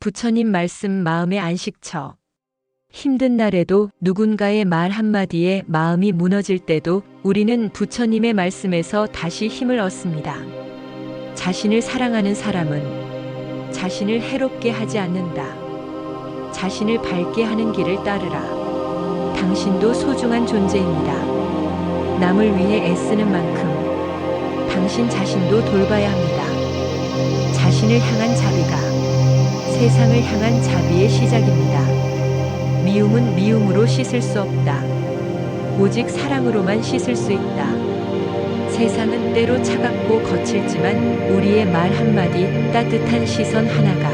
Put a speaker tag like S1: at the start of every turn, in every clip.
S1: 부처님 말씀 마음의 안식처. 힘든 날에도 누군가의 말 한마디에 마음이 무너질 때도 우리는 부처님의 말씀에서 다시 힘을 얻습니다. 자신을 사랑하는 사람은 자신을 해롭게 하지 않는다. 자신을 밝게 하는 길을 따르라. 당신도 소중한 존재입니다. 남을 위해 애쓰는 만큼 당신 자신도 돌봐야 합니다. 자신을 향한 자비가 세상을 향한 자비의 시작입니다. 미움은 미움으로 씻을 수 없다. 오직 사랑으로만 씻을 수 있다. 세상은 때로 차갑고 거칠지만 우리의 말 한마디 따뜻한 시선 하나가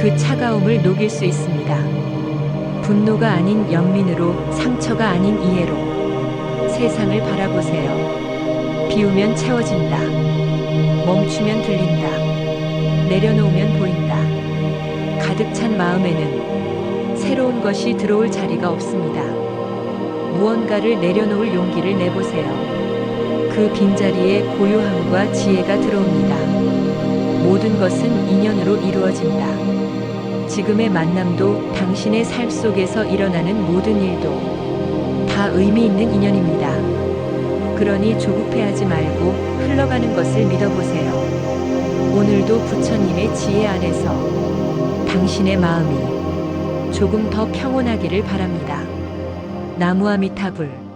S1: 그 차가움을 녹일 수 있습니다. 분노가 아닌 연민으로 상처가 아닌 이해로 세상을 바라보세요. 비우면 채워진다. 멈추면 들린다. 내려놓으면 보인다. 가득 찬 마음에는 새로운 것이 들어올 자리가 없습니다. 무언가를 내려놓을 용기를 내보세요. 그 빈자리에 고요함과 지혜가 들어옵니다. 모든 것은 인연으로 이루어진다. 지금의 만남도 당신의 삶 속에서 일어나는 모든 일도 다 의미 있는 인연입니다. 그러니 조급해하지 말고 흘러가는 것을 믿어보세요. 오늘도 부처님의 지혜 안에서 당신의 마음이 조금 더 평온하기를 바랍니다. 나무아미타불